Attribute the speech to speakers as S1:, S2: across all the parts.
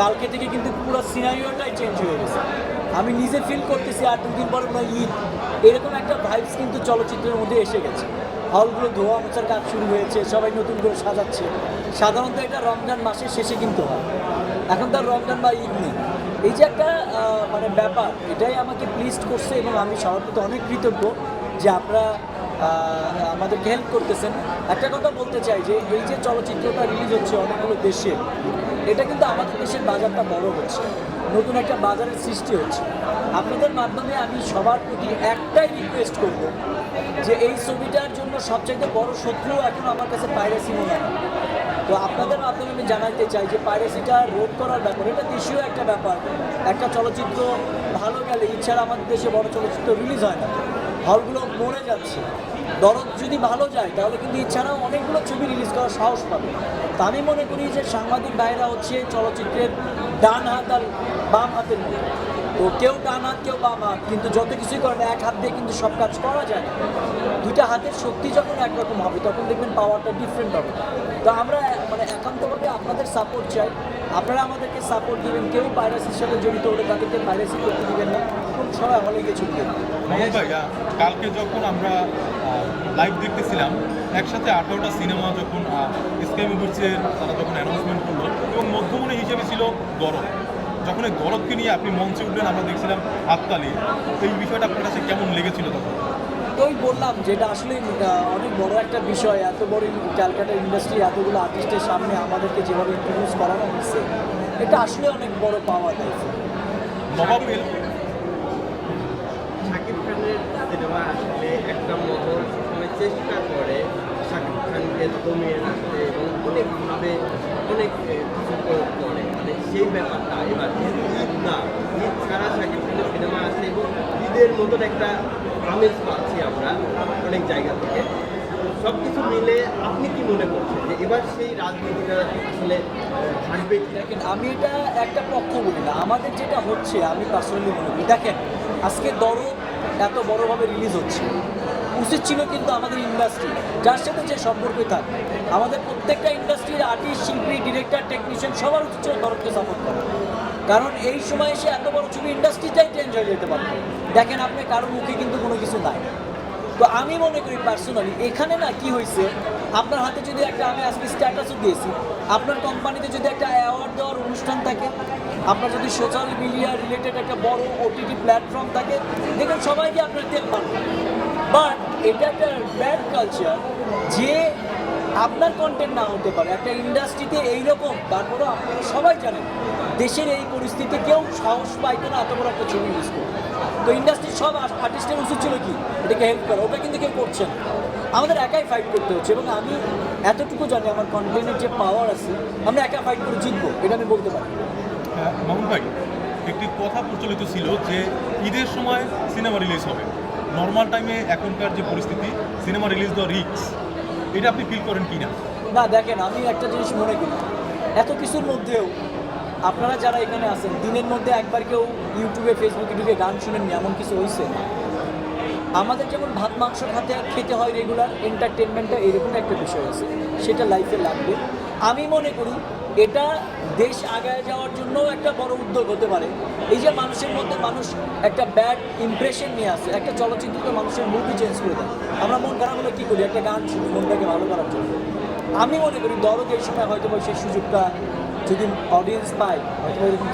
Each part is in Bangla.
S1: কালকে থেকে কিন্তু পুরো সিনারিওটাই চেঞ্জ হয়ে গেছে। আমি নিজে ফিল করতেছি আর দুদিন পর মনে ঈদ। এরকম একটা ভাইবস কিন্তু চলচ্চিত্রের মধ্যে এসে গেছে। হলগুলো ধোয়া মোছার কাজ শুরু হয়েছে, সবাই নতুন করে সাজাচ্ছে। সাধারণত এটা রমজান মাসের শেষে কিন্তু হয়। এখন তার রমজান বা ঈদ নেই। এই যে একটা মানে ব্যাপার, এটাই আমাকে প্লিজ করছে এবং আমি সবার প্রতি অনেক কৃতজ্ঞ যে আপনারা আমাদেরকে হেল্প করতেছেন। একটা কথা বলতে চাই যে এই যে চলচ্চিত্রটা রিলিজ হচ্ছে অনেকগুলো দেশে এটা কিন্তু আমাদের দেশের বাজারটা বড় হচ্ছে, নতুন একটা বাজারের সৃষ্টি হচ্ছে। আপনাদের মাধ্যমে আমি সবার প্রতি একটাই রিকোয়েস্ট করব যে এই ছবিটার জন্য সবচাইতে বড় শত্রু এখন আমার কাছে পাইরেসি মনে হয়। তো আপনাদের মাধ্যমে আমি জানাতে চাই যে পাইরেসিটা রোধ করার ব্যাপার, এটা দেশীয় একটা ব্যাপার। একটা চলচ্চিত্র ভালো গেলে ইচ্ছার আমাদের দেশে বড় চলচ্চিত্র রিলিজ হয় না। হলগুলো মরে যাচ্ছে। দরদ যদি ভালো যায়, তাহলে কিন্তু এছাড়াও অনেকগুলো ছবি রিলিজ করার সাহস পাবে। তা আমি মনে করি যে সাংবাদিক ভাইরা হচ্ছে চলচ্চিত্রের ডান হাত আর বাম হাতের মতো তো কেউ ডান হাত, কেউ বাম হাত, কিন্তু যত কিছুই করেন, এক হাত দিয়ে কিন্তু সব কাজ করা যায় দুইটা হাতের শক্তি যখন একরকম হবে, তখন দেখবেন পাওয়ারটা ডিফারেন্ট হবে। তো আমরা মানে একান্তভাবে আপনাদের সাপোর্ট চাই। আপনারা আমাদেরকে সাপোর্ট দিবেন। কেউ পাইরাসির সাথে জড়িত হলে তাদেরকে পাইরাসি করতে দিবেন না। এবং সবাই হলে গিয়ে
S2: আহ, কালকে যখন আমরা লাইভ দেখতেছিলাম একসাথে আঠারোটা সিনেমা যখন স্কাই মুভিসের তারা যখন অ্যানাউন্সমেন্ট করল এবং মধ্যমণি হিসেবে ছিল গরম যখন এই গরবকে নিয়ে আপনি মঞ্চে উঠলেন আমরা দেখছিলাম হাততালি। এই বিষয়টা আপনার কাছে কেমন লেগেছিল তখন?
S1: ওই বললাম যেটা আসলে অনেক বড় একটা বিষয় এত বড় ক্যালকাটা ইন্ডাস্ট্রি এতগুলো আর্টিস্টের সামনে আমাদেরকে যেভাবে ইন্ট্রোডিউস করানো হচ্ছে এটা আসলে অনেক বড় পাওয়া যায়।
S2: নবাবের
S3: শাকিব খানের সিনেমা আসলে একটা মহল সবসময় চেষ্টা করে শাকিব খানকে দমিয়ে রাখতে। অনেকভাবে অনেক কিছু করে। মানে সেই ব্যাপারটা। এবার ঈদ না ঈদ ছাড়া শাকিব খানের সিনেমা আসে এবং ঈদের মতন একটা আমেজ পাচ্ছি আমরা অনেক জায়গা থেকে। সব কিছু মিলে আপনি কি মনে করছেন যে এবার সেই রাজনীতিটা আসলে থাকবে
S1: দেখেন, আমি এটা একটা পক্ষ বলি না। আমাদের যেটা হচ্ছে, আমি পার্সোনালি মনে করি, দেখেন, আজকে দরদ এত বড়ভাবে রিলিজ হচ্ছে। উচিত ছিল কিন্তু আমাদের ইন্ডাস্ট্রি যার সাথে যে সম্পর্কই থাকে আমাদের প্রত্যেকটা ইন্ডাস্ট্রির আর্টিস্ট শিল্পী ডিরেক্টর টেকনিশিয়ান সবার উচিত ছিল দরদকে সাপোর্ট করা। কারণ এই সময় এসে এত বড় ছবি ইন্ডাস্ট্রিটাই চেঞ্জ হয়ে যেতে পারে দেখেন আপনি কারও মুখে কিন্তু কোনো কিছু নাই। তো আমি মনে করি পার্সোনালি এখানে না কি হয়েছে, আপনার হাতে যদি একটা আমি আজকে স্ট্যাটাসও দিয়েছি, আপনার কোম্পানিতে যদি একটা অ্যাওয়ার্ড দেওয়ার অনুষ্ঠান থাকে, আপনার যদি সোশ্যাল মিডিয়া রিলেটেড একটা বড় ওটিটি প্ল্যাটফর্ম থাকে, দেখেন সবাই আপনার তেল পাবে বাট এটা একটা ব্যাড কালচার যে আপনার কন্টেন্ট না হতে পারে। একটা ইন্ডাস্ট্রিতে এইরকম তারপরেও আপনারা সবাই জানেন দেশের এই পরিস্থিতি কেউ সাহস পাইতো না এত বড় একটা ছবি ইউজ করতে। তো ইন্ডাস্ট্রির সব আর্টিস্টের উচিত ছিল কি? এটাকে হেল্প করা। ওটা কিন্তু কেউ করছে না। আমাদের একাই ফাইট করতে হচ্ছে এবং আমি এতটুকু জানি আমার কন্টেন্টের যে পাওয়ার আছে আমরা একা ফাইট করে জিতবো এটা আমি বলতে পারি।
S2: আহ, মামুন ভাই একটি কথা প্রচলিত ছিল যে ঈদের সময় সিনেমা রিলিজ হবে। নর্মাল টাইমে এখনকার যে পরিস্থিতি সিনেমা রিলিজ দেওয়া রিক্স এটা আপনি ফিল করেন কি না
S1: না দেখেন, আমি একটা জিনিস মনে করি। এত কিছুর মধ্যেও আপনারা যারা এখানে আছেন, দিনের মধ্যে একবার কেউ ইউটিউবে ফেসবুকে ঢুকে গান শুনেননি, এমন কিছু হয়েছে আমাদের যেমন ভাত, মাংস, খাতে, খেতে হয় রেগুলার এন্টারটেনমেন্টটা এরকম একটা বিষয় আছে, সেটা লাইফে লাগবে। আমি মনে করি এটা দেশ আগায় যাওয়ার জন্য একটা বড় উদ্যোগ হতে পারে। এই যে মানুষের মধ্যে মানুষ একটা ব্যাড ইমপ্রেশন নিয়ে আসে, একটা চলচ্চিত্রকে মানুষের মুভি চেঞ্জ করে দেয়। আমরা মন খারাপ হলে কী করি? একটা গান শুনি, মনটাকে ভালো করার জন্য। আমি মনে করি দরদ এই সময় হয়তো সেই সুযোগটা যদি অডিয়েন্স পায় হয়তো এরকম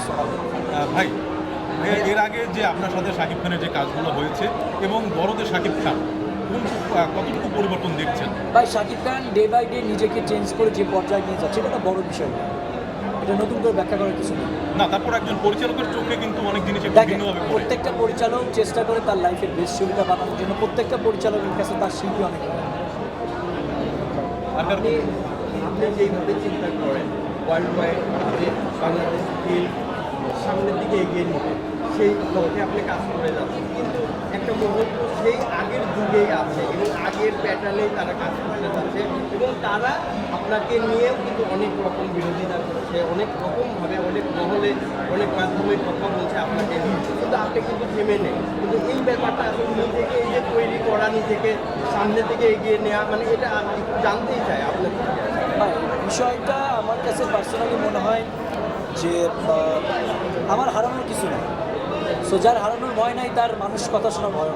S2: ভাই এর আগে যে আপনার সাথে শাকিব খানের যে কাজগুলো হয়েছে এবং বড়দের শাকিব খান কোন কতটুকু পরিবর্তন দেখছেন?
S1: ভাই Shakib Khan day by day নিজেকে চেঞ্জ করে যে পর্যায়ে নিয়ে যাচ্ছে এটা একটা বড় বিষয়। এটা নতুন করে ব্যাখ্যা করার কিছু নেই।
S2: না তারপর একজন পরিচালকের চোখে কিন্তু অনেক জিনিস
S1: প্রত্যেকটা পরিচালক চেষ্টা করে তার লাইফের বেস্ট ছবিটা বানানোর জন্য প্রত্যেকটা পরিচালকের কাছে তার শিল্পী অনেক।
S3: আপনি আপনি যেইভাবে চিন্তা করেন ওয়ার্ল্ড ওয়াইড বাংলাদেশ ফিল্ম সামনের দিকে এগিয়ে নিবে সেই লক্ষ্যে আপনি কাজ করে যাচ্ছেন। কিন্তু একটা মুহূর্ত সেই আগের যুগেই আছে এবং আগের প্যাটার্নেই তারা কাজ করতে যাচ্ছে এবং তারা আপনাকে নিয়েও কিন্তু অনেক রকম বিরোধিতা করছে, অনেক রকমভাবে অনেক মহলে, অনেক মাধ্যমে কথা বলছে আপনাকে কিন্তু আপনি কিন্তু থেমে নেই। কিন্তু এই ব্যাপারটা আসলে নিজেকে এই যে তৈরি করা, নিজেকে সামনে থেকে এগিয়ে নেওয়া মানে এটা একটু জানতেই চাই আপনার।
S1: বিষয়টা আমার কাছে পার্সোনালি মনে হয় যে আমার হারানোর কিছু নেই। সো যার হারানোর ভয় নাই তার মানুষ কথা শোনা ভয়